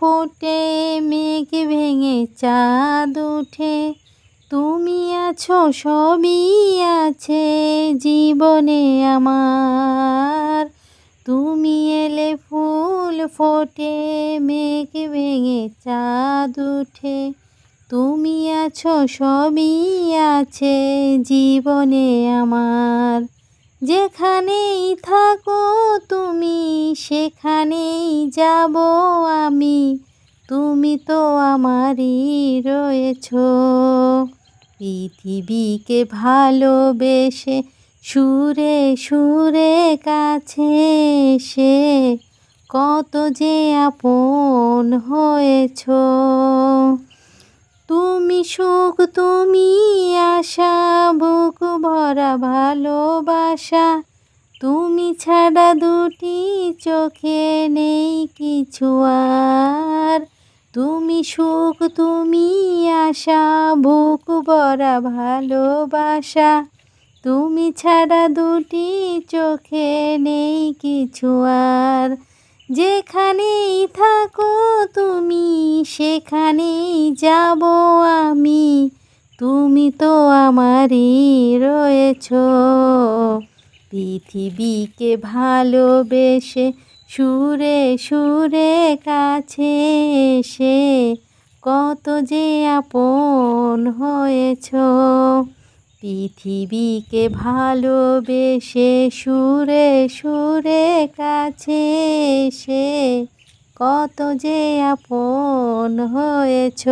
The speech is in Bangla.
ফোটে, মেঘ ভেঙে চাঁদ উঠে তুমি আছো, সবই আছে জীবনে আমার। তুমি এলে ফুল ফোটে, মেঘ ভেঙে চাঁদ উঠে তুমি আছো, সবই আছে জীবনে আমার। যেখানেই থাকো সেখানেই যাব আমি। তুমি তো আমারই রয়েছ। পৃথিবীকে ভালোবেসে, সুরে সুরে কাছে সে কত যে আপন হয়েছ। তুমি সুখ, তুমি আশা, বুক ভরা ভালোবাসা তুমি ছাড়া দুটি চোখে নেই কিছু আর। তুমি সুখ, তুমি আশা, বুক ভরা ভালোবাসা। তুমি ছাড়া দুটি চোখে নেই কিছু আর। যেখানেই থাকো তুমি, সেখানেই যাব আমি। তুমি তো আমারই রয়েছ। পৃথিবীকে ভালোবেসে সুরে সুরে কাছে এসে কত যে আপন হয়েছ। পৃথিবীকে ভালোবেসে সুরে সুরে কাছে এসে কত যে আপন হয়েছ।